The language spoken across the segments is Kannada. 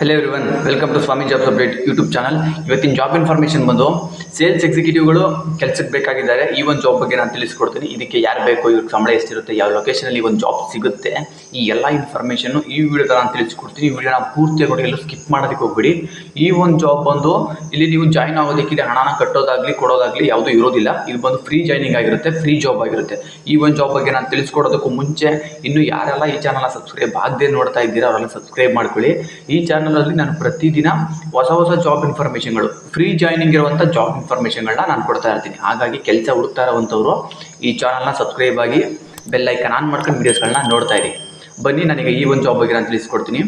Hello everyone welcome to Swami jobs update YouTube channel ಇವತ್ತಿನ ಜಾಬ್ ಇನ್ಫಾರ್ಮೇಷನ್ ಬಂದು ಸೇಲ್ಸ್ ಎಕ್ಸಿಕ್ಯೂಟಿವ್ಗಳು ಕೆಲಸಕ್ಕೆ ಬೇಕಾಗಿದ್ದಾರೆ. ಈ ಒಂದು ಜಾಬ್ ಬಗ್ಗೆ ನಾನು ತಿಳಿಸ್ಕೊಡ್ತೀನಿ. ಇದಕ್ಕೆ ಯಾರು ಬೇಕು, ಇವ್ರಿಗೆ ಸಂಬಳ ಎಷ್ಟಿರುತ್ತೆ, ಯಾವ ಲೊಕೇಶನಲ್ಲಿ ಒಂದು ಜಾಬ್ ಸಿಗುತ್ತೆ, ಈ ಎಲ್ಲ ಇನ್ಫಾರ್ಮೇಷನ್ನು ಈ ವಿಡಿಯೋದ ನಾನು ತಿಳಿಸ್ಕೊಡ್ತೀನಿ. ಈ ವಿಡಿಯೋನ ಪೂರ್ತಿ ಕೊಡಿ ಎಲ್ಲೂ ಸ್ಕಿಪ್ ಮಾಡೋದಕ್ಕೆ ಹೋಗ್ಬಿಡಿ. ಈ ಒಂದು ಜಾಬ್ ಬಂದು ಇಲ್ಲಿ ನೀವು ಜಾಯ್ನ್ ಇದೆ ಹಣನ ಕಟ್ಟೋದಾಗಲಿ, ಕೊಡೋದಾಗಲಿ ಯಾವುದೂ ಇರೋದಿಲ್ಲ. ಇದು ಬಂದು ಫ್ರೀ ಜಾಯ್ನಿಂಗ್ ಆಗಿರುತ್ತೆ ಫ್ರೀ ಜಾಬ್ ಆಗಿರುತ್ತೆ. ಈ ಒಂದು ಜಾಬ್ ಬಗ್ಗೆ ನಾನು ತಿಳಿಸ್ಕೊಡೋದಕ್ಕೂ ಮುಂಚೆ ಇನ್ನು ಯಾರೆಲ್ಲ ಈ ಚಾನಲ್ನ ಸಬ್ಸ್ಕ್ರೈಬ್ ಆಗದೆ ನೋಡ್ತಾ ಇದ್ದೀರಾ, ಅವರೆಲ್ಲ ಸಬ್ಸ್ಕ್ರೈಬ್ ಮಾಡ್ಕೊಳ್ಳಿ. ಈ ಚಾನಲಲ್ಲಿ ನಾನು ಪ್ರತಿದಿನ ಹೊಸ ಹೊಸ ಜಾಬ್ ಇನ್ಫಾರ್ಮೇಷನ್ಗಳು ಫ್ರೀ ಜಾಯ್ನಿಂಗ್ ಇರುವಂಥ ಜಾಬ್ ಇನ್ಫಾರ್ಮೇಷನ್ಗಳನ್ನ ನಾನು ಕೊಡ್ತಾ ಇರ್ತೀನಿ. ಹಾಗಾಗಿ ಕೆಲಸ ಹುಡುಕ್ತಾ ಇರುವಂಥವ್ರು ಈ ಚಾನಲ್ನ ಸಬ್ಸ್ಕ್ರೈಬ್ ಆಗಿ ಬೆಲ್ ಐಕನ್ ಆನ್ ಮಾಡ್ಕೊಂಡು ವೀಡಿಯೋಸ್ಗಳನ್ನ ನೋಡ್ತಾ ಇರಿ. ಬನ್ನಿ, ನನಗೆ ಈ ಒಂದು ಜಾಬ್ ಬಗ್ಗೆ ನಾನು ತಿಳಿಸ್ಕೊಡ್ತೀನಿ.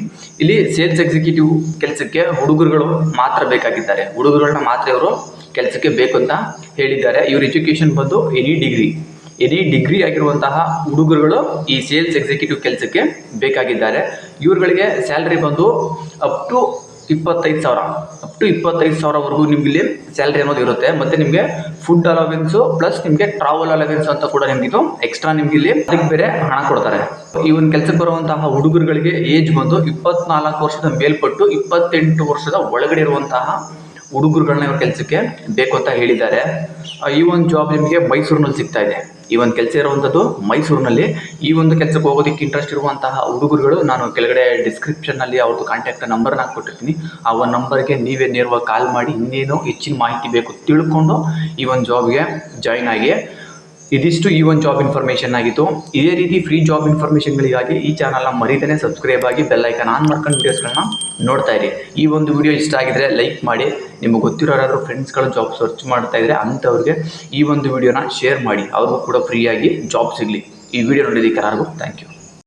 ಇಲ್ಲಿ ಸೇಲ್ಸ್ ಎಕ್ಸಿಕ್ಯೂಟಿವ್ ಕೆಲಸಕ್ಕೆ ಹುಡುಗರುಗಳು ಮಾತ್ರ ಬೇಕಾಗಿದ್ದಾರೆ. ಹುಡುಗರುಗಳನ್ನ ಮಾತ್ರ ಇವರು ಕೆಲಸಕ್ಕೆ ಬೇಕು ಅಂತ ಹೇಳಿದ್ದಾರೆ. ಇವ್ರ ಎಜುಕೇಷನ್ ಬಂದು ಎನಿ ಡಿಗ್ರಿ ಎನಿ ಡಿಗ್ರಿ ಆಗಿರುವಂತಹ ಹುಡುಗರುಗಳು ಈ ಸೇಲ್ಸ್ ಎಕ್ಸಿಕ್ಯೂಟಿವ್ ಕೆಲಸಕ್ಕೆ ಬೇಕಾಗಿದ್ದಾರೆ. ಇವ್ರುಗಳಿಗೆ ಸ್ಯಾಲ್ರಿ ಬಂದು ಅಪ್ ಟು ಇಪ್ಪತ್ತೈದು ಸಾವಿರ. ಅಪ್ ಟು ಇಪ್ಪತ್ತೈದು ಸಾವಿರವರೆಗೂ ನಿಮ್ಗೆ ಇಲ್ಲಿ ಸ್ಯಾಲ್ರಿ ಅನ್ನೋದು ಇರುತ್ತೆ. ಮತ್ತು ನಿಮಗೆ ಫುಡ್ ಅಲವೆನ್ಸು ಪ್ಲಸ್ ನಿಮಗೆ ಟ್ರಾವೆಲ್ ಅಲವೆನ್ಸ್ ಅಂತ ಕೂಡ ನಿಮ್ಗೆ ಇದು ಎಕ್ಸ್ಟ್ರಾ ನಿಮ್ಗೆ ಇಲ್ಲಿ ಅದಕ್ಕೆ ಬೇರೆ ಹಣ ಕೊಡ್ತಾರೆ. ಈ ಒಂದು ಕೆಲಸಕ್ಕೆ ಬರುವಂತಹ ಹುಡುಗರುಗಳಿಗೆ ಏಜ್ ಬಂದು ಇಪ್ಪತ್ನಾಲ್ಕು ವರ್ಷದ ಮೇಲ್ಪಟ್ಟು ಇಪ್ಪತ್ತೆಂಟು ವರ್ಷದ ಒಳಗಡೆ ಇರುವಂತಹ ಹುಡುಗರುಗಳನ್ನ ಇವ್ರ ಕೆಲಸಕ್ಕೆ ಬೇಕು ಅಂತ ಹೇಳಿದ್ದಾರೆ. ಈ ಒಂದು ಜಾಬ್ ನಿಮಗೆ ಮೈಸೂರಿನಲ್ಲಿ ಸಿಗ್ತಾ ಇದೆ. ಈ ಒಂದು ಕೆಲಸ ಇರುವಂಥದ್ದು ಮೈಸೂರಿನಲ್ಲಿ. ಈ ಒಂದು ಕೆಲಸಕ್ಕೆ ಹೋಗೋದಕ್ಕೆ ಇಂಟ್ರೆಸ್ಟ್ ಇರುವಂತಹ ಹುಡುಗರುಗಳು ನಾನು ಕೆಳಗಡೆ ಡಿಸ್ಕ್ರಿಪ್ಷನ್ನಲ್ಲಿ ಅವ್ರದ್ದು ಕಾಂಟ್ಯಾಕ್ಟ್ ನಂಬರ್ನ ಕೊಟ್ಟಿರ್ತೀನಿ ಆ ಒಂದು ನಂಬರ್ಗೆ ನೀವೇ ನೇರವಾಗಿ ಕಾಲ್ ಮಾಡಿ ಇನ್ನೇನು ಹೆಚ್ಚಿನ ಮಾಹಿತಿ ಬೇಕು ತಿಳ್ಕೊಂಡು ಈ ಒಂದು ಜಾಬ್ಗೆ ಜಾಯ್ನ್ ಆಗಿ ಇದಿಷ್ಟು ಈ ಒಂದು ಜಾಬ್ ಇನ್ಫಾರ್ಮೇಷನ್ ಆಗಿತ್ತು. ಇದೇ ರೀತಿ ಫ್ರೀ ಜಾಬ್ ಇನ್ಫಾರ್ಮೇಷನ್ಗಳಿಗಾಗಿ ಈ ಚಾನಲ್ನ ಮರಿದೇ ಸಬ್ಸ್ಕ್ರೈಬ್ ಆಗಿ ಬೆಲ್ ಐಕನ್ ಆನ್ ಮಾಡ್ಕೊಂಡು ವೀಡಿಯೋಸ್ಗಳನ್ನ ನೋಡ್ತಾ ಇರಿ. ಈ ಒಂದು ವಿಡಿಯೋ ಇಷ್ಟ ಆಗಿದ್ರೆ ಲೈಕ್ ಮಾಡಿ. ನಿಮಗೆ ಗೊತ್ತಿರೋ ಯಾರಾದರೂ ಫ್ರೆಂಡ್ಸ್ಗಳು ಜಾಬ್ ಸರ್ಚ್ ಮಾಡ್ತಾ ಇದ್ರೆ ಅಂಥವ್ರಿಗೆ ಈ ಒಂದು ವಿಡಿಯೋನ ಶೇರ್ ಮಾಡಿ. ಅವ್ರಿಗೂ ಕೂಡ ಫ್ರೀಯಾಗಿ ಜಾಬ್ ಸಿಗಲಿ. ಈ ವಿಡಿಯೋ ನೋಡಿದ್ದಕ್ಕೆ ಎಲ್ಲರಿಗೂ ಥ್ಯಾಂಕ್ ಯು